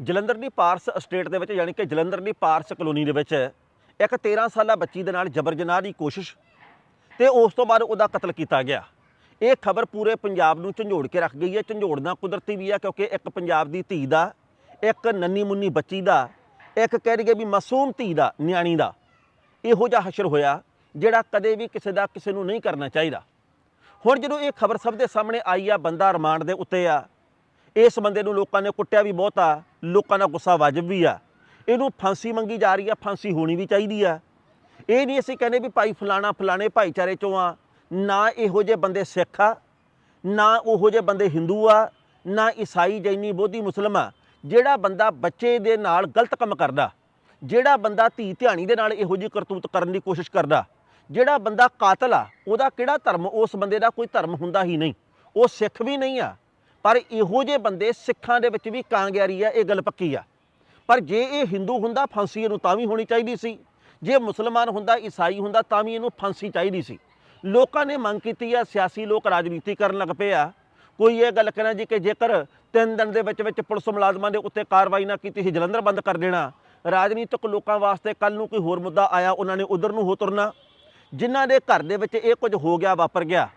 ਜਲੰਧਰ ਦੀ ਪਾਰਸ estate ਦੇ ਵਿੱਚ, ਯਾਨੀ ਕਿ ਜਲੰਧਰ ਦੀ ਪਾਰਸ ਕਲੋਨੀ ਦੇ ਵਿੱਚ ਇੱਕ 13 ਸਾਲਾ ਬੱਚੀ ਦੇ ਨਾਲ ਜਬਰ ਜਨਾਹ ਦੀ ਕੋਸ਼ਿਸ਼ ਤੇ ਉਸ ਤੋਂ ਬਾਅਦ ਉਹਦਾ ਕਤਲ ਕੀਤਾ ਗਿਆ। ਇਹ ਖਬਰ ਪੂਰੇ ਪੰਜਾਬ ਨੂੰ ਝੰਜੋੜ ਕੇ ਰੱਖ ਗਈ ਹੈ। ਝੰਜੋੜਨਾ ਕੁਦਰਤੀ ਵੀ ਹੈ ਕਿਉਂਕਿ ਇੱਕ ਪੰਜਾਬ ਦੀ ਧੀ ਦਾ, ਇੱਕ ਨੰਨੀ ਮੁੰਨੀ ਬੱਚੀ ਦਾ, ਇੱਕ ਕਹਿ ਲਈਏ ਵੀ ਮਾਸੂਮ ਧੀ ਦਾ, ਨਿਆਣੀ ਦਾ ਇਹੋ ਜਿਹਾ ਹਸ਼ਰ ਹੋਇਆ ਜਿਹੜਾ ਕਦੇ ਵੀ ਕਿਸੇ ਦਾ ਕਿਸੇ ਨੂੰ ਨਹੀਂ ਕਰਨਾ ਚਾਹੀਦਾ। ਹੁਣ ਜਦੋਂ ਇਹ ਖਬਰ ਸਭ ਦੇ ਸਾਹਮਣੇ ਆਈ ਆ, ਬੰਦਾ ਰਿਮਾਂਡ ਦੇ ਉੱਤੇ ਆ ਇਸ ਬੰਦੇ ਨੂੰ ਲੋਕਾਂ ਨੇ ਕੁੱਟਿਆ ਵੀ ਬਹੁਤ ਆ ਲੋਕਾਂ ਦਾ ਗੁੱਸਾ ਵਾਜਬ ਵੀ ਆ। ਇਹਨੂੰ ਫਾਂਸੀ ਮੰਗੀ ਜਾ ਰਹੀ ਆ, ਫਾਂਸੀ ਹੋਣੀ ਵੀ ਚਾਹੀਦੀ ਆ। ਇਹ ਨਹੀਂ ਅਸੀਂ ਕਹਿੰਦੇ ਵੀ ਭਾਈ ਫਲਾਣਾ ਫਲਾਣੇ ਭਾਈਚਾਰੇ ਚੋਂ ਆ। ਨਾ ਇਹੋ ਜਿਹੇ ਬੰਦੇ ਸਿੱਖ ਆ, ਨਾ ਉਹੋ ਜਿਹੇ ਬੰਦੇ ਹਿੰਦੂ ਆ, ਨਾ ਈਸਾਈ ਜੈਨੀ ਬੋਧੀ ਮੁਸਲਮ ਆ। ਜਿਹੜਾ ਬੰਦਾ ਬੱਚੇ ਦੇ ਨਾਲ ਗਲਤ ਕੰਮ ਕਰਦਾ, ਜਿਹੜਾ ਬੰਦਾ ਧੀ ਧਿਆਣੀ ਦੇ ਨਾਲ ਇਹੋ ਜਿਹੀ ਕਰਤੂਤ ਕਰਨ ਦੀ ਕੋਸ਼ਿਸ਼ ਕਰਦਾ, ਜਿਹੜਾ ਬੰਦਾ ਕਾਤਲ ਆ, ਉਹਦਾ ਕਿਹੜਾ ਧਰਮ, ਉਸ ਬੰਦੇ ਦਾ ਕੋਈ ਧਰਮ ਹੁੰਦਾ ਹੀ ਨਹੀਂ। ਉਹ ਸਿੱਖ ਵੀ ਨਹੀਂ ਆ ਪਰ ਇਹੋ ਜਿਹੇ ਬੰਦੇ ਸਿੱਖਾਂ ਦੇ ਵਿੱਚ ਵੀ ਕਾਂਗਿਆਰੀ ਆ, ਇਹ ਗੱਲ ਪੱਕੀ ਆ। ਪਰ ਜੇ ਇਹ ਹਿੰਦੂ ਹੁੰਦਾ, ਫਾਂਸੀ ਇਹਨੂੰ ਤਾਂ ਵੀ ਹੋਣੀ ਚਾਹੀਦੀ ਸੀ। ਜੇ ਮੁਸਲਮਾਨ ਹੁੰਦਾ, ਈਸਾਈ ਹੁੰਦਾ, ਤਾਂ ਵੀ ਇਹਨੂੰ ਫਾਂਸੀ ਚਾਹੀਦੀ ਸੀ। ਲੋਕਾਂ ਨੇ ਮੰਗ ਕੀਤੀ ਆ, ਸਿਆਸੀ ਲੋਕ ਰਾਜਨੀਤੀ ਕਰਨ ਲੱਗ ਪਏ ਆ। ਕੋਈ ਇਹ ਗੱਲ ਕਹਿਣਾ ਜੀ ਕਿ ਜੇਕਰ ਤਿੰਨ ਦਿਨ ਦੇ ਵਿੱਚ ਵਿੱਚ ਪੁਲਿਸ ਮੁਲਾਜ਼ਮਾਂ ਦੇ ਉੱਤੇ ਕਾਰਵਾਈ ਨਾ ਕੀਤੀ ਸੀ ਜਲੰਧਰ ਬੰਦ ਕਰ ਦੇਣਾ। ਰਾਜਨੀਤਿਕ ਲੋਕਾਂ ਵਾਸਤੇ ਕੱਲ ਨੂੰ ਕੋਈ ਹੋਰ ਮੁੱਦਾ ਆਇਆ, ਉਹਨਾਂ ਨੇ ਉਧਰ ਨੂੰ ਹੋ ਤੁਰਨਾ। ਜਿਨ੍ਹਾਂ ਦੇ ਘਰ ਦੇ ਵਿੱਚ ਇਹ ਕੁਝ ਹੋ ਗਿਆ, ਵਾਪਰ ਗਿਆ,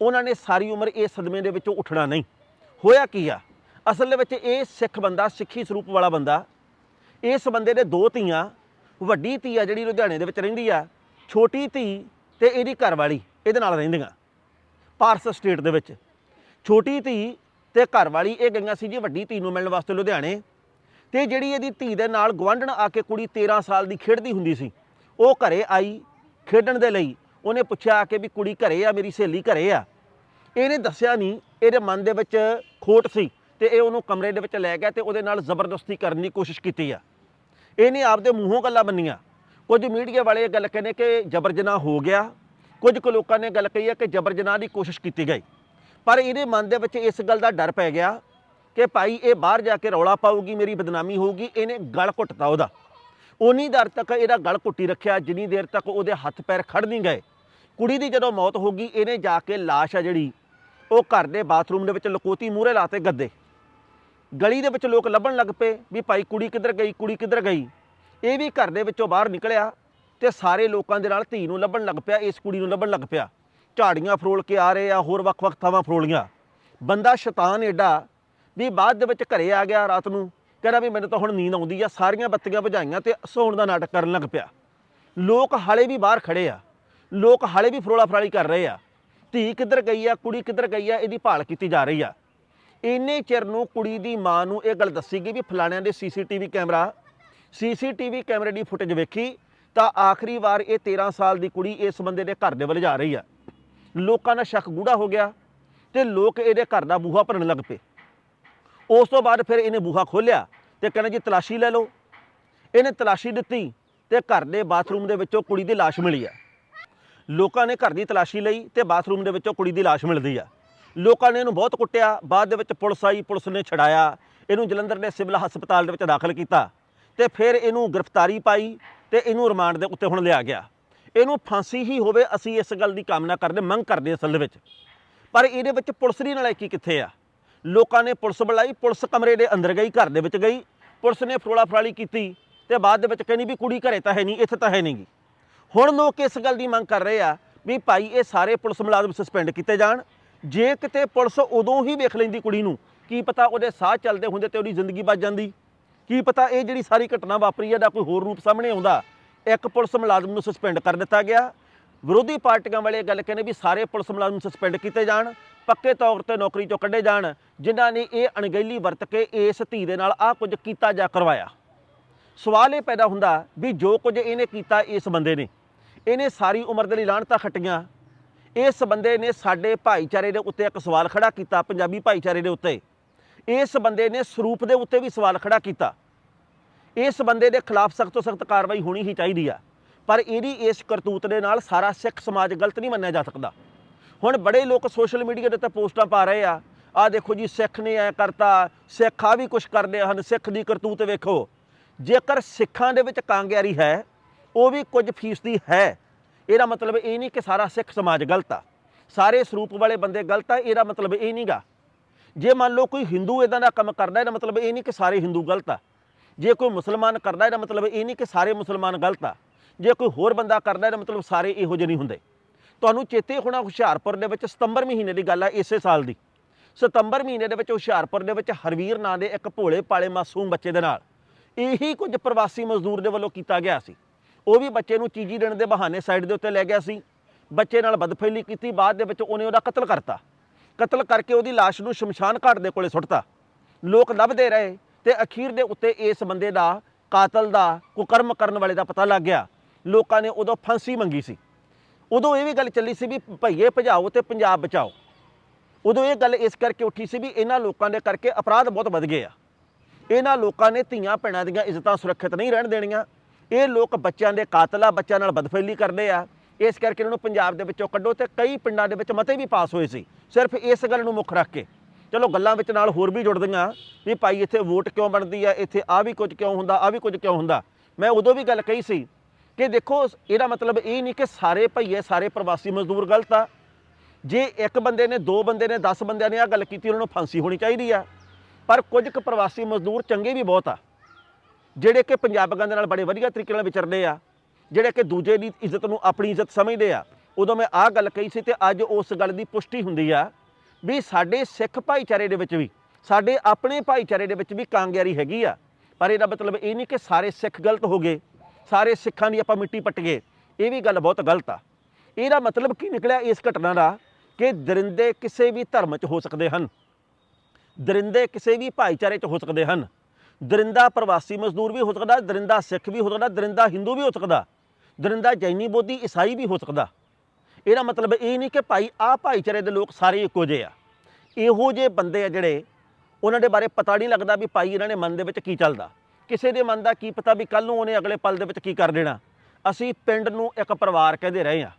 ਉਹਨਾਂ ਨੇ ਸਾਰੀ ਉਮਰ ਇਸ ਸਦਮੇ ਦੇ ਵਿੱਚੋਂ ਉੱਠਣਾ ਨਹੀਂ। ਹੋਇਆ ਕੀ ਆ? ਅਸਲ ਦੇ ਵਿੱਚ ਇਹ ਸਿੱਖ ਬੰਦਾ, ਸਿੱਖੀ ਸਰੂਪ ਵਾਲਾ ਬੰਦਾ, ਇਸ ਬੰਦੇ ਦੇ ਦੋ ਧੀਆਂ, ਵੱਡੀ ਧੀ ਆ ਜਿਹੜੀ ਲੁਧਿਆਣੇ ਦੇ ਵਿੱਚ ਰਹਿੰਦੀ ਆ, ਛੋਟੀ ਧੀ ਤੇ ਇਹਦੀ ਘਰਵਾਲੀ ਇਹਦੇ ਨਾਲ ਰਹਿੰਦੀਆਂ, ਪਾਰਸ ਸਟੇਟ ਦੇ ਵਿੱਚ। ਛੋਟੀ ਧੀ ਤੇ ਘਰਵਾਲੀ ਇਹ ਗਈਆਂ ਸੀ ਜੀ ਵੱਡੀ ਧੀ ਨੂੰ ਮਿਲਣ ਵਾਸਤੇ ਲੁਧਿਆਣੇ। ਤੇ ਜਿਹੜੀ ਇਹਦੀ ਧੀ ਦੇ ਨਾਲ ਗਵਾਂਢਣ ਆ ਕੇ ਕੁੜੀ 13 ਸਾਲ ਦੀ ਖੇਡਦੀ ਹੁੰਦੀ ਸੀ, ਉਹ ਘਰੇ ਆਈ ਖੇਡਣ ਦੇ ਲਈ। ਉਹਨੇ ਪੁੱਛਿਆ ਕਿ ਵੀ ਕੁੜੀ ਘਰੇ ਆ, ਮੇਰੀ ਸਹੇਲੀ ਘਰੇ ਆ। ਇਹਨੇ ਦੱਸਿਆ ਨਹੀਂ ਇਹਦੇ ਮਨ ਦੇ ਵਿੱਚ ਖੋਟ ਸੀ ਤੇ ਇਹ ਉਹਨੂੰ ਕਮਰੇ ਦੇ ਵਿੱਚ ਲੈ ਗਿਆ ਤੇ ਉਹਦੇ ਨਾਲ ਜ਼ਬਰਦਸਤੀ ਕਰਨ ਦੀ ਕੋਸ਼ਿਸ਼ ਕੀਤੀ ਆ। ਇਹਨੇ ਆਪਦੇ ਮੂੰਹੋਂ ਗੱਲਾਂ ਮੰਨੀਆਂ। ਕੁਝ ਮੀਡੀਆ ਵਾਲੇ ਇਹ ਗੱਲ ਕਹਿੰਦੇ ਕਿ ਜਬਰ ਜਨਾਹ ਹੋ ਗਿਆ। ਕੁਝ ਕੁ ਲੋਕਾਂ ਨੇ ਗੱਲ ਕਹੀ ਹੈ ਕਿ ਜਬਰ ਜਨਾਹ ਦੀ ਕੋਸ਼ਿਸ਼ ਕੀਤੀ ਗਈ। ਪਰ ਇਹਦੇ ਮਨ ਦੇ ਵਿੱਚ ਇਸ ਗੱਲ ਦਾ ਡਰ ਪੈ ਗਿਆ ਕਿ ਭਾਈ ਇਹ ਬਾਹਰ ਜਾ ਕੇ ਰੌਲਾ ਪਾਊਗੀ, ਮੇਰੀ ਬਦਨਾਮੀ ਹੋਊਗੀ, ਇਹਨੇ ਗਲ ਘੁੱਟਤਾ ਉਹਦਾ। ਉਨੀ ਦਰ ਤੱਕ ਇਹਦਾ ਗਲ ਘੁੱਟੀ ਰੱਖਿਆ, ਜਿੰਨੀ ਦੇਰ ਤੱਕ ਉਹਦੇ ਹੱਥ ਪੈਰ ਖੜ ਨਹੀਂ ਗਏ। ਕੁੜੀ ਦੀ ਜਦੋਂ ਮੌਤ ਹੋ ਗਈ, ਇਹਨੇ ਜਾ ਕੇ ਲਾਸ਼ ਆ ਜਿਹੜੀ ਉਹ ਘਰ ਦੇ ਬਾਥਰੂਮ ਦੇ ਵਿੱਚ ਲਕੋਤੀ ਮੂਹਰੇ ਲਾਤੇ ਗੱਦੇ। ਗਲੀ ਦੇ ਵਿੱਚ ਲੋਕ ਲੱਭਣ ਲੱਗ ਪਏ ਵੀ ਭਾਈ ਕੁੜੀ ਕਿੱਧਰ ਗਈ, ਕੁੜੀ ਕਿੱਧਰ ਗਈ। ਇਹ ਵੀ ਘਰ ਦੇ ਵਿੱਚੋਂ ਬਾਹਰ ਨਿਕਲਿਆ ਤੇ ਸਾਰੇ ਲੋਕਾਂ ਦੇ ਨਾਲ ਧੀ ਨੂੰ ਲੱਭਣ ਲੱਗ ਪਿਆ, ਇਸ ਕੁੜੀ ਨੂੰ ਲੱਭਣ ਲੱਗ ਪਿਆ। ਝਾੜੀਆਂ ਫਰੋਲ ਕੇ ਆ ਰਹੇ ਆ, ਹੋਰ ਵੱਖ-ਵੱਖ ਥਾਵਾਂ ਫਰੋਲੀਆਂ। ਬੰਦਾ ਸ਼ੈਤਾਨ ਏਡਾ ਵੀ ਬਾਅਦ ਦੇ ਵਿੱਚ ਘਰੇ ਆ ਗਿਆ ਰਾਤ ਨੂੰ, ਕਹਿੰਦਾ ਵੀ ਮੈਨੂੰ ਤਾਂ ਹੁਣ ਨੀਂਦ ਆਉਂਦੀ ਆ, ਸਾਰੀਆਂ ਬੱਤੀਆਂ ਭਜਾਈਆਂ ਤੇ ਸੌਣ ਦਾ ਨਾਟਕ ਕਰਨ ਲੱਗ ਪਿਆ। ਲੋਕ ਹਾਲੇ ਵੀ ਬਾਹਰ ਖੜੇ ਆ। ਲੋਕ ਹਾਲੇ ਵੀ ਫਰੋਲਾ ਫਰਾਲੀ ਕਰ ਰਹੇ ਆ। ਧੀ ਕਿੱਧਰ ਗਈ ਆ, ਕੁੜੀ ਕਿੱਧਰ ਗਈ ਆ, ਇਹਦੀ ਭਾਲ ਕੀਤੀ ਜਾ ਰਹੀ ਆ। ਇੰਨੇ ਚਿਰ ਨੂੰ ਕੁੜੀ ਦੀ ਮਾਂ ਨੂੰ ਇਹ ਗੱਲ ਦੱਸੀ ਗਈ ਵੀ ਫਲਾਣਿਆਂ ਦੇ ਸੀਸੀਟੀਵੀ ਕੈਮਰਾ, ਸੀਸੀਟੀਵੀ ਕੈਮਰੇ ਦੀ ਫੁਟੇਜ ਵੇਖੀ, ਤਾਂ ਆਖਰੀ ਵਾਰ ਇਹ 13 ਸਾਲ ਦੀ ਕੁੜੀ ਇਸ ਬੰਦੇ ਦੇ ਘਰ ਦੇ ਵੱਲ ਜਾ ਰਹੀ ਆ। ਲੋਕਾਂ ਦਾ ਸ਼ੱਕ ਗੂੜਾ ਹੋ ਗਿਆ ਤੇ ਲੋਕ ਇਹਦੇ ਘਰ ਦਾ ਬੂਹਾ ਭਰਨ ਲੱਗ ਪਏ। ਉਸ ਤੋਂ ਬਾਅਦ ਫਿਰ ਇਹਨੇ ਬੂਹਾ ਖੋਲ੍ਹਿਆ ਤੇ ਕਹਿੰਦਾ ਜੀ ਤਲਾਸ਼ੀ ਲੈ ਲਓ। ਇਹਨੇ ਤਲਾਸ਼ੀ ਦਿੱਤੀ ਤੇ ਘਰ ਦੇ ਬਾਥਰੂਮ ਦੇ ਵਿੱਚੋਂ ਕੁੜੀ ਦੀ ਲਾਸ਼ ਮਿਲੀ ਆ। ਲੋਕਾਂ ਨੇ ਘਰ ਦੀ ਤਲਾਸ਼ੀ ਲਈ ਤੇ ਬਾਥਰੂਮ ਦੇ ਵਿੱਚੋਂ ਕੁੜੀ ਦੀ ਲਾਸ਼ ਮਿਲਦੀ ਆ। ਲੋਕਾਂ ਨੇ ਇਹਨੂੰ ਬਹੁਤ ਕੁੱਟਿਆ, ਬਾਅਦ ਦੇ ਵਿੱਚ ਪੁਲਿਸ ਆਈ, ਪੁਲਿਸ ਨੇ ਛਡਾਇਆ। ਇਹਨੂੰ ਜਲੰਧਰ ਦੇ ਸਿਵਲ ਹਸਪਤਾਲ ਦੇ ਵਿੱਚ ਦਾਖਲ ਕੀਤਾ ਤੇ ਫਿਰ ਇਹਨੂੰ ਗ੍ਰਿਫਤਾਰੀ ਪਾਈ ਤੇ ਇਹਨੂੰ ਰਿਮਾਂਡ ਦੇ ਉੱਤੇ ਹੁਣ ਲਿਆ ਗਿਆ। ਇਹਨੂੰ ਫਾਂਸੀ ਹੀ ਹੋਵੇ, ਅਸੀਂ ਇਸ ਗੱਲ ਦੀ ਕਾਮਨਾ ਕਰਦੇ, ਮੰਗ ਕਰਦੇ ਅਸਲ ਦੇ ਵਿੱਚ। ਪਰ ਇਹਦੇ ਵਿੱਚ ਪੁਲਿਸ ਦੀ ਨਲਾਇਕੀ ਕਿੱਥੇ ਆ? ਲੋਕਾਂ ਨੇ ਪੁਲਿਸ ਬੁਲਾਈ, ਪੁਲਿਸ ਕਮਰੇ ਦੇ ਅੰਦਰ ਗਈ, ਘਰ ਦੇ ਵਿੱਚ ਗਈ। ਪੁਲਿਸ ਨੇ ਫਰੋਲਾ ਫਰਾਲੀ ਕੀਤੀ ਤੇ ਬਾਅਦ ਦੇ ਵਿੱਚ ਕਹਿੰਦੀ ਵੀ ਕੁੜੀ ਘਰੇ ਤਾਂ ਹੈ ਨਹੀਂ, ਇੱਥੇ ਤਾਂ ਹੈ ਨਹੀਂਗੀ। ਹੁਣ ਲੋਕ ਇਸ ਗੱਲ ਦੀ ਮੰਗ ਕਰ ਰਹੇ ਆ ਵੀ ਭਾਈ ਇਹ ਸਾਰੇ ਪੁਲਿਸ ਮੁਲਾਜ਼ਮ ਸਸਪੈਂਡ ਕੀਤੇ ਜਾਣ। ਜੇ ਕਿਤੇ ਪੁਲਿਸ ਉਦੋਂ ਹੀ ਵੇਖ ਲੈਂਦੀ ਕੁੜੀ ਨੂੰ, ਕੀ ਪਤਾ ਉਹਦੇ ਸਾਹ ਚੱਲਦੇ ਹੁੰਦੇ ਤੇ ਉਹਦੀ ਜ਼ਿੰਦਗੀ ਬਚ ਜਾਂਦੀ। ਕੀ ਪਤਾ ਇਹ ਜਿਹੜੀ ਸਾਰੀ ਘਟਨਾ ਵਾਪਰੀ ਹੈ ਦਾ ਕੋਈ ਹੋਰ ਰੂਪ ਸਾਹਮਣੇ ਆਉਂਦਾ, ਇੱਕ ਪੁਲਿਸ ਮੁਲਾਜ਼ਮ ਨੂੰ ਸਸਪੈਂਡ ਕਰ ਦਿੱਤਾ ਗਿਆ। ਵਿਰੋਧੀ ਪਾਰਟੀਆਂ ਵਾਲੇ ਗੱਲ ਕਹਿੰਦੇ ਵੀ ਸਾਰੇ ਪੁਲਿਸ ਮੁਲਾਜ਼ਮ ਸਸਪੈਂਡ ਕੀਤੇ ਜਾਣ, ਪੱਕੇ ਤੌਰ ਤੇ ਨੌਕਰੀ ਚੋਂ ਕੱਢੇ ਜਾਣ, ਜਿਨ੍ਹਾਂ ਨੇ ਇਹ ਅਣਗਹਿਲੀ ਵਰਤ ਕੇ ਇਸ ਧੀ ਦੇ ਨਾਲ ਆਹ ਕੁਝ ਕੀਤਾ ਜਾਂ ਕਰਵਾਇਆ। ਸਵਾਲ ਇਹ ਪੈਦਾ ਹੁੰਦਾ ਵੀ ਜੋ ਕੁਝ ਇਹਨੇ ਕੀਤਾ ਇਸ ਬੰਦੇ ਨੇ। ਇਹਨੇ ਸਾਰੀ ਉਮਰ ਦੇ ਲਈ ਲਾਹਣਤਾਂ ਖੱਟੀਆਂ। ਇਸ ਬੰਦੇ ਨੇ ਸਾਡੇ ਭਾਈਚਾਰੇ ਦੇ ਉੱਤੇ ਇੱਕ ਸਵਾਲ ਖੜਾ ਕੀਤਾ, ਪੰਜਾਬੀ ਭਾਈਚਾਰੇ ਦੇ ਉੱਤੇ। ਇਸ ਬੰਦੇ ਨੇ ਸਰੂਪ ਦੇ ਉੱਤੇ ਵੀ ਸਵਾਲ ਖੜਾ ਕੀਤਾ। ਇਸ ਬੰਦੇ ਦੇ ਖਿਲਾਫ ਸਖਤ ਤੋਂ ਸਖਤ ਕਾਰਵਾਈ ਹੋਣੀ ਹੀ ਚਾਹੀਦੀ ਆ। ਪਰ ਇਹਦੀ ਇਸ ਕਰਤੂਤ ਦੇ ਨਾਲ ਸਾਰਾ ਸਿੱਖ ਸਮਾਜ ਗਲਤ ਨਹੀਂ ਮੰਨਿਆ ਜਾ ਸਕਦਾ। ਹੁਣ ਬੜੇ ਲੋਕ ਸੋਸ਼ਲ ਮੀਡੀਆ ਦੇ ਉੱਤੇ ਪੋਸਟਾਂ ਪਾ ਰਹੇ ਆ ਆ ਦੇਖੋ ਜੀ, ਸਿੱਖ ਨੇ ਐ ਕਰਤਾ, ਸਿੱਖ ਆ ਵੀ ਕੁਝ ਕਰਦੇ ਹਨ, ਸਿੱਖ ਦੀ ਕਰਤੂਤ ਵੇਖੋ। ਜੇਕਰ ਸਿੱਖਾਂ ਦੇ ਵਿੱਚ ਕਾਂਗਿਆਰੀ ਹੈ ਉਹ ਵੀ ਕੁਝ ਫੀਸਦੀ ਹੈ। ਇਹਦਾ ਮਤਲਬ ਇਹ ਨਹੀਂ ਕਿ ਸਾਰਾ ਸਿੱਖ ਸਮਾਜ ਗਲਤ ਆ। ਸਾਰੇ ਸਰੂਪ ਵਾਲੇ ਬੰਦੇ ਗਲਤ ਆ, ਇਹਦਾ ਮਤਲਬ ਇਹ ਨਹੀਂਗਾ। ਜੇ ਮੰਨ ਲਓ ਕੋਈ ਹਿੰਦੂ ਇਦਾਂ ਦਾ ਕੰਮ ਕਰਦਾ, ਇਹਦਾ ਮਤਲਬ ਇਹ ਨਹੀਂ ਕਿ ਸਾਰੇ ਹਿੰਦੂ ਗਲਤ ਆ। ਜੇ ਕੋਈ ਮੁਸਲਮਾਨ ਕਰਦਾ, ਇਹਦਾ ਮਤਲਬ ਇਹ ਨਹੀਂ ਕਿ ਸਾਰੇ ਮੁਸਲਮਾਨ ਗਲਤ ਆ। ਜੇ ਕੋਈ ਹੋਰ ਬੰਦਾ ਕਰਦਾ, ਇਹਦਾ ਮਤਲਬ ਸਾਰੇ ਇਹੋ ਜਿਹੇ ਨਹੀਂ ਹੁੰਦੇ। ਤੁਹਾਨੂੰ ਚੇਤੇ ਹੋਣਾ ਹੁਸ਼ਿਆਰਪੁਰ ਦੇ ਵਿੱਚ ਸਤੰਬਰ ਮਹੀਨੇ ਦੀ ਗੱਲ ਆ ਇਸੇ ਸਾਲ ਦੀ। ਸਤੰਬਰ ਮਹੀਨੇ ਦੇ ਵਿੱਚ ਹੁਸ਼ਿਆਰਪੁਰ ਦੇ ਵਿੱਚ ਹਰਵੀਰ ਨਾਂ ਦੇ ਇੱਕ ਭੋਲੇ ਪਾਲੇ ਮਾਸੂਮ ਬੱਚੇ ਦੇ ਨਾਲ ਇਹੀ ਕੁਝ ਪ੍ਰਵਾਸੀ ਮਜ਼ਦੂਰ ਦੇ ਵੱਲੋਂ ਕੀਤਾ ਗਿਆ ਸੀ। ਉਹ ਵੀ ਬੱਚੇ ਨੂੰ ਚੀਜੀ ਦੇਣ ਦੇ ਬਹਾਨੇ ਸਾਈਡ ਦੇ ਉੱਤੇ ਲੈ ਗਿਆ ਸੀ। ਬੱਚੇ ਨਾਲ ਬਦਫੈਲੀ ਕੀਤੀ, ਬਾਅਦ ਦੇ ਵਿੱਚ ਉਹਨੇ ਉਹਦਾ ਕਤਲ ਕਰਤਾ। ਕਤਲ ਕਰਕੇ ਉਹਦੀ ਲਾਸ਼ ਨੂੰ ਸ਼ਮਸ਼ਾਨ ਘਾਟ ਦੇ ਕੋਲੇ ਸੁੱਟਤਾ। ਲੋਕ ਲੱਭਦੇ ਰਹੇ ਤੇ ਅਖੀਰ ਦੇ ਉੱਤੇ ਇਸ ਬੰਦੇ ਦਾ, ਕਾਤਲ ਦਾ, ਕੁਕਰਮ ਕਰਨ ਵਾਲੇ ਦਾ ਪਤਾ ਲੱਗ ਗਿਆ। ਲੋਕਾਂ ਨੇ ਉਦੋਂ ਫਾਂਸੀ ਮੰਗੀ ਸੀ। ਉਦੋਂ ਇਹ ਵੀ ਗੱਲ ਚੱਲੀ ਸੀ ਵੀ ਭਈਏ ਭਜਾਓ ਤੇ ਪੰਜਾਬ ਬਚਾਓ। ਉਦੋਂ ਇਹ ਗੱਲ ਇਸ ਕਰਕੇ ਉੱਠੀ ਸੀ ਵੀ ਇਹਨਾਂ ਲੋਕਾਂ ਦੇ ਕਰਕੇ ਅਪਰਾਧ ਬਹੁਤ ਵੱਧ ਗਏ ਆ। ਇਹਨਾਂ ਲੋਕਾਂ ਨੇ ਧੀਆਂ ਭੈਣਾਂ ਦੀਆਂ ਇੱਜ਼ਤਾਂ ਸੁਰੱਖਿਅਤ ਨਹੀਂ ਰਹਿਣ ਦੇਣੀਆਂ। ਇਹ ਲੋਕ ਬੱਚਿਆਂ ਦੇ ਕਾਤਲ ਆ ਬੱਚਿਆਂ ਨਾਲ ਬਦਫੈਲੀ ਕਰਦੇ ਆ। ਇਸ ਕਰਕੇ ਇਹਨਾਂ ਨੂੰ ਪੰਜਾਬ ਦੇ ਵਿੱਚੋਂ ਕੱਢੋ ਤੇ ਕਈ ਪਿੰਡਾਂ ਦੇ ਵਿੱਚ ਮਤੇ ਵੀ ਪਾਸ ਹੋਏ ਸੀ। ਸਿਰਫ ਇਸ ਗੱਲ ਨੂੰ ਮੁੱਖ ਰੱਖ ਕੇ। ਚਲੋ ਗੱਲਾਂ ਵਿੱਚ ਨਾਲ ਹੋਰ ਵੀ ਜੁੜਦੀਆਂ ਵੀ ਭਾਈ ਇੱਥੇ ਵੋਟ ਕਿਉਂ ਬਣਦੀ ਆ? ਇੱਥੇ ਆ ਵੀ ਕੁਝ ਕਿਉਂ ਹੁੰਦਾ ਆ ਵੀ ਕੁਝ ਕਿਉਂ ਹੁੰਦਾ? ਮੈਂ ਉਦੋਂ ਵੀ ਗੱਲ ਕਹੀ ਸੀ ਕਿ ਦੇਖੋ, ਇਹਦਾ ਮਤਲਬ ਇਹ ਨਹੀਂ ਕਿ ਸਾਰੇ ਭਈਏ, ਸਾਰੇ ਪ੍ਰਵਾਸੀ ਮਜ਼ਦੂਰ ਗਲਤ ਆ। ਜੇ ਇੱਕ ਬੰਦੇ ਨੇ, ਦੋ ਬੰਦੇ ਨੇ 10 ਬੰਦਿਆਂ ਨੇ ਆ ਗੱਲ ਕੀਤੀ, ਉਹਨਾਂ ਨੂੰ ਫਾਂਸੀ ਹੋਣੀ ਚਾਹੀਦੀ ਆ। ਪਰ ਕੁਝ ਕੁ ਪ੍ਰਵਾਸੀ ਮਜ਼ਦੂਰ ਚੰਗੇ ਵੀ ਬਹੁਤ ਆ। ਜਿਹੜੇ ਕਿ ਪੰਜਾਬੀਆਂ ਦੇ ਨਾਲ ਬੜੇ ਵਧੀਆ ਤਰੀਕੇ ਨਾਲ ਵਿਚਰਦੇ ਆ, ਜਿਹੜੇ ਕਿ ਦੂਜੇ ਦੀ ਇੱਜ਼ਤ ਨੂੰ ਆਪਣੀ ਇੱਜ਼ਤ ਸਮਝਦੇ ਆ। ਉਦੋਂ ਮੈਂ ਆਹ ਗੱਲ ਕਹੀ ਸੀ ਤੇ ਅੱਜ ਉਸ ਗੱਲ ਦੀ ਪੁਸ਼ਟੀ ਹੁੰਦੀ ਆ ਵੀ ਸਾਡੇ ਸਿੱਖ ਭਾਈਚਾਰੇ ਦੇ ਵਿੱਚ ਵੀ, ਸਾਡੇ ਆਪਣੇ ਭਾਈਚਾਰੇ ਦੇ ਵਿੱਚ ਵੀ ਕਾਂਗਿਆਰੀ ਹੈਗੀ ਆ। ਪਰ ਇਹਦਾ ਮਤਲਬ ਇਹ ਨਹੀਂ ਕਿ ਸਾਰੇ ਸਿੱਖ ਗਲਤ ਹੋ ਗਏ, ਸਾਰੇ ਸਿੱਖਾਂ ਦੀ ਆਪਾਂ ਮਿੱਟੀ ਪੱਟ ਗਏ, ਇਹ ਵੀ ਗੱਲ ਬਹੁਤ ਗਲਤ ਆ। ਇਹਦਾ ਮਤਲਬ ਕੀ ਨਿਕਲਿਆ ਇਸ ਘਟਨਾ ਦਾ ਕਿ ਦਰਿੰਦੇ ਕਿਸੇ ਵੀ ਧਰਮ 'ਚ ਹੋ ਸਕਦੇ ਹਨ, ਦਰਿੰਦੇ ਕਿਸੇ ਵੀ ਭਾਈਚਾਰੇ 'ਚ ਹੋ ਸਕਦੇ ਹਨ। ਦਰਿੰਦਾ ਪ੍ਰਵਾਸੀ ਮਜ਼ਦੂਰ ਵੀ ਹੋ ਸਕਦਾ, ਦਰਿੰਦਾ ਸਿੱਖ ਵੀ ਹੋ ਸਕਦਾ, ਦਰਿੰਦਾ ਹਿੰਦੂ ਵੀ ਹੋ ਸਕਦਾ, ਦਰਿੰਦਾ ਜੈਨੀ ਬੋਧੀ ਈਸਾਈ ਵੀ ਹੋ ਸਕਦਾ। ਇਹਦਾ ਮਤਲਬ ਇਹ ਨਹੀਂ ਕਿ ਭਾਈ ਆਹ ਭਾਈਚਾਰੇ ਦੇ ਲੋਕ ਸਾਰੇ ਇੱਕੋ ਜਿਹੇ ਆ। ਇਹੋ ਜਿਹੇ ਬੰਦੇ ਆ ਜਿਹੜੇ ਉਹਨਾਂ ਦੇ ਬਾਰੇ ਪਤਾ ਨਹੀਂ ਲੱਗਦਾ ਵੀ ਭਾਈ ਇਹਨਾਂ ਨੇ ਮਨ ਦੇ ਵਿੱਚ ਕੀ ਚੱਲਦਾ। ਕਿਸੇ ਦੇ ਮਨ ਦਾ ਕੀ ਪਤਾ ਵੀ ਕੱਲ ਨੂੰ ਉਹਨੇ ਅਗਲੇ ਪਲ ਦੇ ਵਿੱਚ ਕੀ ਕਰ ਦੇਣਾ। ਅਸੀਂ ਪਿੰਡ ਨੂੰ ਇੱਕ ਪਰਿਵਾਰ ਕਹਿੰਦੇ ਰਹੇ ਆ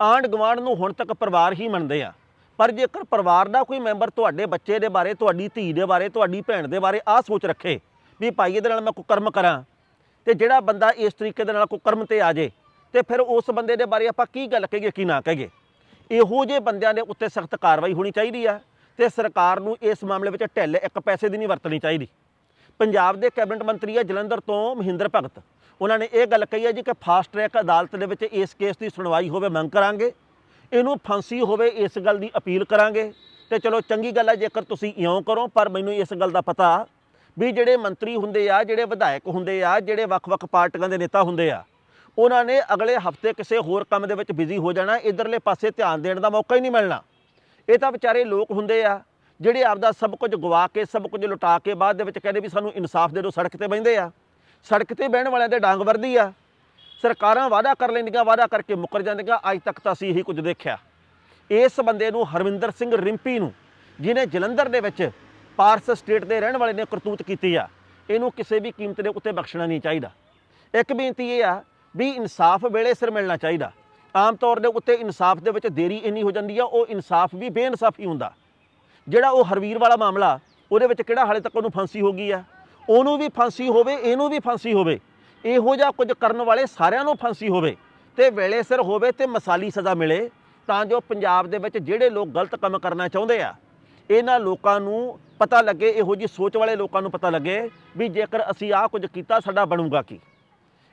ਆਂਢ ਗੁਆਂਢ ਨੂੰ ਹੁਣ ਤੱਕ ਪਰਿਵਾਰ ਹੀ ਮੰਨਦੇ ਆ ਪਰ ਜੇਕਰ ਪਰਿਵਾਰ ਦਾ ਕੋਈ ਮੈਂਬਰ ਤੁਹਾਡੇ ਬੱਚੇ ਦੇ ਬਾਰੇ, ਤੁਹਾਡੀ ਧੀ ਦੇ ਬਾਰੇ, ਤੁਹਾਡੀ ਭੈਣ ਦੇ ਬਾਰੇ ਆਹ ਸੋਚ ਰੱਖੇ ਵੀ ਭਾਈ ਇਹਦੇ ਨਾਲ ਮੈਂ ਕੁਕਰਮ ਕਰਾਂ ਤੇ ਜਿਹੜਾ ਬੰਦਾ ਇਸ ਤਰੀਕੇ ਦੇ ਨਾਲ ਕੁਕਰਮ ਤੇ ਆ ਜੇ ਤੇ ਫਿਰ ਉਸ ਬੰਦੇ ਦੇ ਬਾਰੇ ਆਪਾਂ ਕੀ ਗੱਲ ਕਹੀਏ, ਕੀ ਨਾ ਕਹੀਏ। ਇਹੋ ਜਿਹੇ ਬੰਦਿਆਂ ਦੇ ਉੱਤੇ ਸਖਤ ਕਾਰਵਾਈ ਹੋਣੀ ਚਾਹੀਦੀ ਆ ਤੇ ਸਰਕਾਰ ਨੂੰ ਇਸ ਮਾਮਲੇ ਵਿੱਚ ਢਿੱਲ, ਇੱਕ ਪੈਸੇ ਦੀ ਨਹੀਂ ਵਰਤਣੀ ਚਾਹੀਦੀ। ਪੰਜਾਬ ਦੇ ਕੈਬਨਿਟ ਮੰਤਰੀ ਆ ਜਲੰਧਰ ਤੋਂ ਮਹਿੰਦਰ ਭਗਤ। ਉਹਨਾਂ ਨੇ ਇਹ ਗੱਲ ਕਹੀ ਹੈ ਜੀ ਕਿ ਫਾਸਟ ਟਰੈਕ ਅਦਾਲਤ ਦੇ ਵਿੱਚ ਇਸ ਕੇਸ ਦੀ ਸੁਣਵਾਈ ਹੋਵੇ, ਮੰਗ ਕਰਾਂਗੇ। ਇਹਨੂੰ ਫਾਂਸੀ ਹੋਵੇ, ਇਸ ਗੱਲ ਦੀ ਅਪੀਲ ਕਰਾਂਗੇ। ਤੇ ਚਲੋ ਚੰਗੀ ਗੱਲ ਹੈ ਜੇਕਰ ਤੁਸੀਂ ਇਉਂ ਕਰੋ, ਪਰ ਮੈਨੂੰ ਇਸ ਗੱਲ ਦਾ ਪਤਾ ਵੀ ਜਿਹੜੇ ਮੰਤਰੀ ਹੁੰਦੇ ਆ, ਜਿਹੜੇ ਵਿਧਾਇਕ ਹੁੰਦੇ ਆ, ਜਿਹੜੇ ਵੱਖ-ਵੱਖ ਪਾਰਟੀਆਂ ਦੇ ਨੇਤਾ ਹੁੰਦੇ ਆ, ਉਹਨਾਂ ਨੇ ਅਗਲੇ ਹਫ਼ਤੇ ਕਿਸੇ ਹੋਰ ਕੰਮ ਦੇ ਵਿੱਚ ਬਿਜ਼ੀ ਹੋ ਜਾਣਾ, ਇਧਰਲੇ ਪਾਸੇ ਧਿਆਨ ਦੇਣ ਦਾ ਮੌਕਾ ਹੀ ਨਹੀਂ ਮਿਲਣਾ। ਇਹ ਤਾਂ ਵਿਚਾਰੇ ਲੋਕ ਹੁੰਦੇ ਆ, ਜਿਹੜੇ ਆਪਦਾ ਸਭ ਕੁਝ ਗਵਾ ਕੇ, ਸਭ ਕੁਝ ਲੁਟਾ ਕੇ ਬਾਅਦ ਦੇ ਵਿੱਚ ਕਹਿੰਦੇ ਵੀ ਸਾਨੂੰ ਇਨਸਾਫ ਦੇ ਦਿਓ, ਸੜਕ ਤੇ ਬਹਿੰਦੇ ਆ। ਸੜਕ ਤੇ ਬਹਿਣ ਵਾਲਿਆਂ ਦੇ ਡਾਂਗ ਵਰਦੀ ਆ। ਸਰਕਾਰਾਂ ਵਾਅਦਾ ਕਰ ਲੈਂਦੀਆਂ, ਵਾਅਦਾ ਕਰਕੇ ਮੁੱਕਰ ਜਾਂਦੀਆਂ, ਅੱਜ ਤੱਕ ਤਾਂ ਅਸੀਂ ਇਹੀ ਕੁਝ ਦੇਖਿਆ। ਇਸ ਬੰਦੇ ਨੂੰ ਹਰਵਿੰਦਰ ਸਿੰਘ ਰਿੰਪੀ ਨੂੰ, ਜਿਹਨੇ ਜਲੰਧਰ ਦੇ ਵਿੱਚ ਪਾਰਸ ਸਟੇਟ ਦੇ ਰਹਿਣ ਵਾਲੇ ਨੇ ਕਰਤੂਤ ਕੀਤੀ ਆ। ਇਹਨੂੰ ਕਿਸੇ ਵੀ ਕੀਮਤ ਦੇ ਉੱਤੇ ਬਖਸ਼ਣਾ ਨਹੀਂ ਚਾਹੀਦਾ। ਇੱਕ ਬੇਨਤੀ ਇਹ ਆ ਵੀ ਇਨਸਾਫ ਵੇਲੇ ਸਿਰ ਮਿਲਣਾ ਚਾਹੀਦਾ। ਆਮ ਤੌਰ ਦੇ ਉੱਤੇ ਇਨਸਾਫ ਦੇ ਵਿੱਚ ਦੇਰੀ ਇੰਨੀ ਹੋ ਜਾਂਦੀ ਆ, ਉਹ ਇਨਸਾਫ ਵੀ ਬੇਇਨਸਾਫੀ ਹੁੰਦਾ। ਜਿਹੜਾ ਉਹ ਹਰਵੀਰ ਵਾਲਾ ਮਾਮਲਾ, ਉਹਦੇ ਵਿੱਚ ਕਿਹੜਾ ਹਾਲੇ ਤੱਕ ਉਹਨੂੰ ਫਾਂਸੀ ਹੋ ਗਈ ਆ? ਉਹਨੂੰ ਵੀ ਫਾਂਸੀ ਹੋਵੇ, ਇਹਨੂੰ ਵੀ ਫਾਂਸੀ ਹੋਵੇ। ਇਹੋ ਜਿਹਾ ਕੁਝ ਕਰਨ ਵਾਲੇ ਸਾਰਿਆਂ ਨੂੰ ਫਾਂਸੀ ਹੋਵੇ। ਤੇ ਵੇਲੇ ਸਿਰ ਹੋਵੇ ਤੇ ਮਸਾਲੀ ਸਜ਼ਾ ਮਿਲੇ, ਤਾਂ ਜੋ ਪੰਜਾਬ ਦੇ ਵਿੱਚ ਜਿਹੜੇ ਲੋਕ ਗਲਤ ਕੰਮ ਕਰਨਾ ਚਾਹੁੰਦੇ ਆ, ਇਹਨਾਂ ਲੋਕਾਂ ਨੂੰ ਪਤਾ ਲੱਗੇ, ਇਹੋ ਜੀ ਸੋਚ ਵਾਲੇ ਲੋਕਾਂ ਨੂੰ ਪਤਾ ਲੱਗੇ ਵੀ ਜੇਕਰ ਅਸੀਂ ਆਹ ਕੁਝ ਕੀਤਾ, ਸਾਡਾ ਬਣੂਗਾ ਕੀ?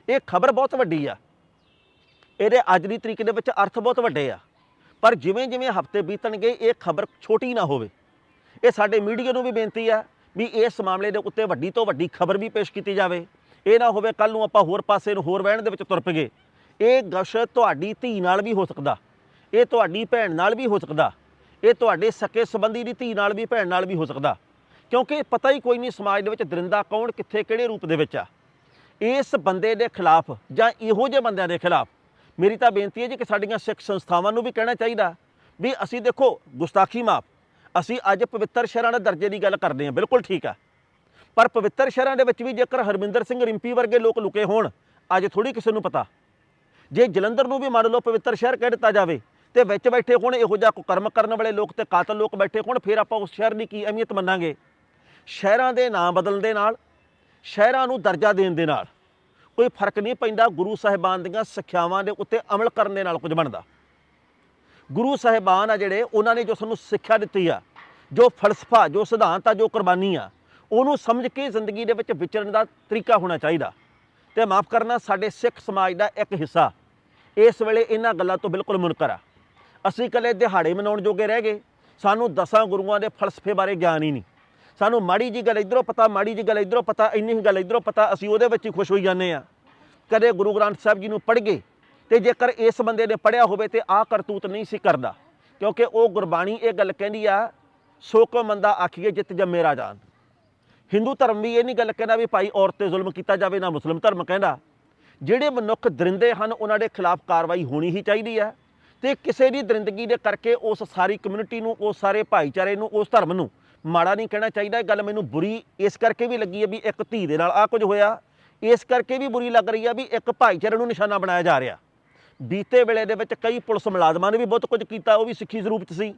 ਇਹ ਖਬਰ ਬਹੁਤ ਵੱਡੀ ਆ। ਇਹਦੇ ਅੱਜ ਦੀ ਤਰੀਕ ਦੇ ਵਿੱਚ ਅਰਥ ਬਹੁਤ ਵੱਡੇ ਆ। ਪਰ ਜਿਵੇਂ ਜਿਵੇਂ ਹਫ਼ਤੇ ਬੀਤਣਗੇ, ਇਹ ਖਬਰ ਛੋਟੀ ਨਾ ਹੋਵੇ। ਇਹ ਸਾਡੇ ਮੀਡੀਆ ਨੂੰ ਵੀ ਬੇਨਤੀ ਆ ਵੀ ਇਸ ਮਾਮਲੇ ਦੇ ਉੱਤੇ ਵੱਡੀ ਤੋਂ ਵੱਡੀ ਖਬਰ ਵੀ ਪੇਸ਼ ਕੀਤੀ ਜਾਵੇ। ਇਹ ਨਾ ਹੋਵੇ ਕੱਲ ਨੂੰ ਆਪਾਂ ਹੋਰ ਪਾਸੇ ਨੂੰ ਹੋਰ ਵਹਿਣ ਦੇ ਵਿੱਚ ਤੁਰ ਪਈਏ। ਇਹ ਗਸ਼ ਤੁਹਾਡੀ ਧੀ ਨਾਲ ਵੀ ਹੋ ਸਕਦਾ। ਇਹ ਤੁਹਾਡੀ ਭੈਣ ਨਾਲ ਵੀ ਹੋ ਸਕਦਾ। ਇਹ ਤੁਹਾਡੇ ਸਕੇ ਸੰਬੰਧੀ ਦੀ ਧੀ ਨਾਲ ਵੀ ਭੈਣ ਨਾਲ ਵੀ ਹੋ ਸਕਦਾ। ਕਿਉਂਕਿ ਪਤਾ ਹੀ ਕੋਈ ਨਹੀਂ ਸਮਾਜ ਦੇ ਵਿੱਚ ਦਰਿੰਦਾ ਕੌਣ ਕਿੱਥੇ ਕਿਹੜੇ ਰੂਪ ਦੇ ਵਿੱਚ ਆ। ਇਸ ਬੰਦੇ ਦੇ ਖਿਲਾਫ ਜਾਂ ਇਹੋ ਜਿਹੇ ਬੰਦਿਆਂ ਦੇ ਖਿਲਾਫ ਮੇਰੀ ਤਾਂ ਬੇਨਤੀ ਹੈ ਜੀ ਕਿ ਸਾਡੀਆਂ ਸਿੱਖ ਸੰਸਥਾਵਾਂ ਨੂੰ ਵੀ ਕਹਿਣਾ ਚਾਹੀਦਾ ਵੀ ਅਸੀਂ ਦੇਖੋ, ਗੁਸਤਾਖੀ ਮਾਫ। ਅਸੀਂ ਅੱਜ ਪਵਿੱਤਰ ਸ਼ਹਿਰਾਂ ਦੇ ਦਰਜੇ ਦੀ ਗੱਲ ਕਰਦੇ ਹਾਂ, ਬਿਲਕੁਲ ਠੀਕ ਆ। ਪਰ ਪਵਿੱਤਰ ਸ਼ਹਿਰਾਂ ਦੇ ਵਿੱਚ ਵੀ ਜੇਕਰ ਹਰਮਿੰਦਰ ਸਿੰਘ ਰਿੰਪੀ ਵਰਗੇ ਲੋਕ ਲੁਕੇ ਹੋਣ, ਅੱਜ ਥੋੜੀ ਕਿਸੇ ਨੂੰ ਪਤਾ। ਜੇ ਜਲੰਧਰ ਨੂੰ ਵੀ ਮੰਨ ਲਓ ਪਵਿੱਤਰ ਸ਼ਹਿਰ ਕਹਿ ਦਿੱਤਾ ਜਾਵੇ ਤੇ ਵਿੱਚ ਬੈਠੇ ਹੋਣ, ਇਹੋ ਜਿਹਾ ਕਰਮ ਕਰਨ ਵਾਲੇ ਲੋਕ ਤੇ ਕਾਤਲ ਲੋਕ ਬੈਠੇ ਹੋਣ, ਫਿਰ ਆਪਾਂ ਉਸ ਸ਼ਹਿਰ ਦੀ ਕੀ ਅਹਿਮੀਅਤ ਮੰਨਾਂਗੇ? ਸ਼ਹਿਰਾਂ ਦੇ ਨਾਂ ਬਦਲਣ ਦੇ ਨਾਲ, ਸ਼ਹਿਰਾਂ ਨੂੰ ਦਰਜਾ ਦੇਣ ਦੇ ਨਾਲ ਕੋਈ ਫ਼ਰਕ ਨਹੀਂ ਪੈਂਦਾ ਗੁਰੂ ਸਾਹਿਬਾਨ ਦੀਆਂ ਸਿੱਖਿਆਵਾਂ ਦੇ ਉੱਤੇ ਅਮਲ ਕਰਨ ਦੇ ਨਾਲ ਕੁਝ ਬਣਦਾ। ਗੁਰੂ ਸਾਹਿਬਾਨ ਆ ਜਿਹੜੇ, ਉਹਨਾਂ ਨੇ ਜੋ ਸਾਨੂੰ ਸਿੱਖਿਆ ਦਿੱਤੀ ਆ, ਜੋ ਫਲਸਫਾ, ਜੋ ਸਿਧਾਂਤ ਆ, ਜੋ ਕੁਰਬਾਨੀ ਆ, ਉਹਨੂੰ ਸਮਝ ਕੇ ਜ਼ਿੰਦਗੀ ਦੇ ਵਿੱਚ ਵਿਚਰਨ ਦਾ ਤਰੀਕਾ ਹੋਣਾ ਚਾਹੀਦਾ। ਤੇ ਮਾਫ ਕਰਨਾ, ਸਾਡੇ ਸਿੱਖ ਸਮਾਜ ਦਾ ਇੱਕ ਹਿੱਸਾ। ਇਸ ਵੇਲੇ ਇਹਨਾਂ ਗੱਲਾਂ ਤੋਂ ਬਿਲਕੁਲ ਮੁਨਕਰ ਆ। ਅਸੀਂ ਇਕੱਲੇ ਦਿਹਾੜੇ ਮਨਾਉਣ ਜੋਗੇ ਰਹਿ ਗਏ। ਸਾਨੂੰ ਦਸਾਂ ਗੁਰੂਆਂ ਦੇ ਫਲਸਫੇ ਬਾਰੇ ਗਿਆਨ ਹੀ ਨਹੀਂ। ਸਾਨੂੰ ਮਾੜੀ ਜੀ ਗੱਲ ਇਧਰੋਂ ਪਤਾ, ਮਾੜੀ ਜੀ ਗੱਲ ਇਧਰੋਂ ਪਤਾ, ਇੰਨੀ ਹੀ ਗੱਲ ਇਧਰੋਂ ਪਤਾ, ਅਸੀਂ ਉਹਦੇ ਵਿੱਚ ਹੀ ਖੁਸ਼ ਹੋਈ ਜਾਂਦੇ ਆ ਕਦੇ ਗੁਰੂ ਗ੍ਰੰਥ ਸਾਹਿਬ ਜੀ ਨੂੰ ਪੜ੍ਹ ਗਏ ਤੇ ਜੇਕਰ ਇਸ ਬੰਦੇ ਨੇ ਪੜਿਆ ਹੋਵੇ ਤੇ ਆਹ ਕਰਤੂਤ ਨਹੀਂ ਸੀ ਕਰਦਾ, ਕਿਉਂਕਿ ਉਹ ਗੁਰਬਾਣੀ ਇਹ ਗੱਲ ਕਹਿੰਦੀ ਆ ਸੋ ਕੋ ਮੰਦਾ ਆਖੀਏ ਜਿੱਤ ਜੰਮੇ ਰਾਜਾਨ ਹਿੰਦੂ ਧਰਮ ਵੀ ਇਹ ਨਹੀਂ ਗੱਲ ਕਹਿੰਦਾ ਵੀ ਭਾਈ ਔਰਤ ਤੇ ਜ਼ੁਲਮ ਕੀਤਾ ਜਾਵੇ ਨਾ ਮੁਸਲਮ ਧਰਮ ਕਹਿੰਦਾ। ਜਿਹੜੇ ਮਨੁੱਖ ਦਰਿੰਦੇ ਹਨ, ਉਹਨਾਂ ਦੇ ਖਿਲਾਫ ਕਾਰਵਾਈ ਹੋਣੀ ਹੀ ਚਾਹੀਦੀ ਹੈ। ਤੇ ਕਿਸੇ ਦੀ ਦਰਿੰਦਗੀ ਦੇ ਕਰਕੇ ਉਸ ਸਾਰੀ ਕਮਿਊਨਿਟੀ ਨੂੰ, ਉਸ ਸਾਰੇ ਭਾਈਚਾਰੇ ਨੂੰ, ਉਸ ਧਰਮ ਨੂੰ ਮਾੜਾ ਨਹੀਂ ਕਹਿਣਾ ਚਾਹੀਦਾ। ਇਹ ਗੱਲ ਮੈਨੂੰ ਬੁਰੀ ਇਸ ਕਰਕੇ ਵੀ ਲੱਗੀ ਹੈ ਵੀ ਇੱਕ ਧੀ ਦੇ ਨਾਲ ਆ ਕੁਝ ਹੋਇਆ। ਇਸ ਕਰਕੇ ਵੀ ਬੁਰੀ ਲੱਗ ਰਹੀ ਹੈ ਵੀ ਇੱਕ ਭਾਈਚਾਰੇ ਨੂੰ ਨਿਸ਼ਾਨਾ ਬਣਾਇਆ ਜਾ ਰਿਹਾ। ਬੀਤੇ ਵੇਲੇ ਦੇ ਵਿੱਚ ਕਈ ਪੁਲਿਸ ਮੁਲਾਜ਼ਮਾਂ ਨੇ ਵੀ ਬਹੁਤ ਕੁਝ ਕੀਤਾ, ਉਹ ਵੀ ਸਿੱਖੀ ਸਰੂਪ 'ਚ ਸੀ।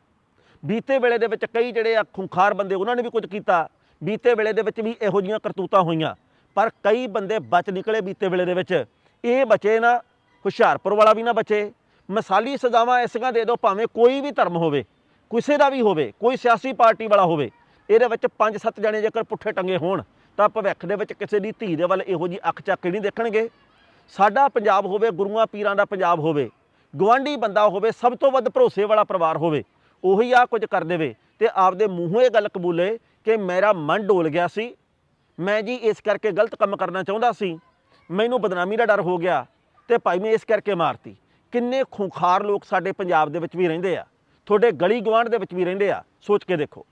ਬੀਤੇ ਵੇਲੇ ਦੇ ਵਿੱਚ ਕਈ ਜਿਹੜੇ ਆ ਖੁੰਖਾਰ ਬੰਦੇ, ਉਹਨਾਂ ਨੇ ਵੀ ਕੁਝ ਕੀਤਾ। ਬੀਤੇ ਵੇਲੇ ਦੇ ਵਿੱਚ ਵੀ ਇਹੋ ਜੀਆਂ ਕਰਤੂਤਾਂ ਹੋਈਆਂ। ਪਰ ਕਈ ਬੰਦੇ ਬਚ ਨਿਕਲੇ ਬੀਤੇ ਵੇਲੇ ਦੇ ਵਿੱਚ। ਇਹ ਬਚੇ ਨਾ, ਹੁਸ਼ਿਆਰਪੁਰ ਵਾਲਾ ਵੀ ਨਾ ਬਚੇ। ਮਿਸਾਲੀ ਸਜ਼ਾਵਾਂ ਐਸੀਆਂ ਦੇ ਦਿਓ, ਭਾਵੇਂ ਕੋਈ ਵੀ ਧਰਮ ਹੋਵੇ, ਕਿਸੇ ਦਾ ਵੀ ਹੋਵੇ, ਕੋਈ ਸਿਆਸੀ ਪਾਰਟੀ ਵਾਲਾ ਹੋਵੇ, ਇਹਦੇ ਵਿੱਚ 5-7 ਜਣੇ ਜੇਕਰ ਪੁੱਠੇ ਟੰਗੇ ਹੋਣ, ਤਾਂ ਭਵਿੱਖ ਦੇ ਵਿੱਚ ਕਿਸੇ ਦੀ ਧੀ ਦੇ ਵੱਲ ਇਹੋ ਜੀ ਅੱਖ ਚੱਕ ਕੇ ਨਹੀਂ ਦੇਖਣਗੇ। ਸਾਡਾ ਪੰਜਾਬ ਹੋਵੇ, ਗੁਰੂਆਂ ਪੀਰਾਂ ਦਾ ਪੰਜਾਬ ਹੋਵੇ ਗਵਾਂਢੀ ਬੰਦਾ ਹੋਵੇ, ਸਭ ਤੋਂ ਵੱਧ ਭਰੋਸੇ ਵਾਲਾ ਪਰਿਵਾਰ ਹੋਵੇ, ਉਹੀ ਆ ਕੁਝ ਕਰ ਦੇਵੇ ਤੇ ਆਪਦੇ ਮੂੰਹੋਂ ਇਹ ਗੱਲ ਕਬੂਲੇ ਕਿ ਮੇਰਾ ਮਨ ਡੋਲ ਗਿਆ ਸੀ। ਮੈਂ ਜੀ ਇਸ ਕਰਕੇ ਗਲਤ ਕੰਮ ਕਰਨਾ ਚਾਹੁੰਦਾ ਸੀ। ਮੈਨੂੰ ਬਦਨਾਮੀ ਦਾ ਡਰ ਹੋ ਗਿਆ ਤੇ ਭਾਈ ਮੈਂ ਇਸ ਕਰਕੇ ਮਾਰਤੀ। ਕਿੰਨੇ ਖੁੰਖਾਰ ਲੋਕ ਸਾਡੇ ਪੰਜਾਬ ਦੇ ਵਿੱਚ ਵੀ ਰਹਿੰਦੇ ਆ, ਤੁਹਾਡੇ ਗਲੀ ਗਵਾਂਢ ਦੇ ਵਿੱਚ ਵੀ ਰਹਿੰਦੇ ਆ, ਸੋਚ ਕੇ ਦੇਖੋ।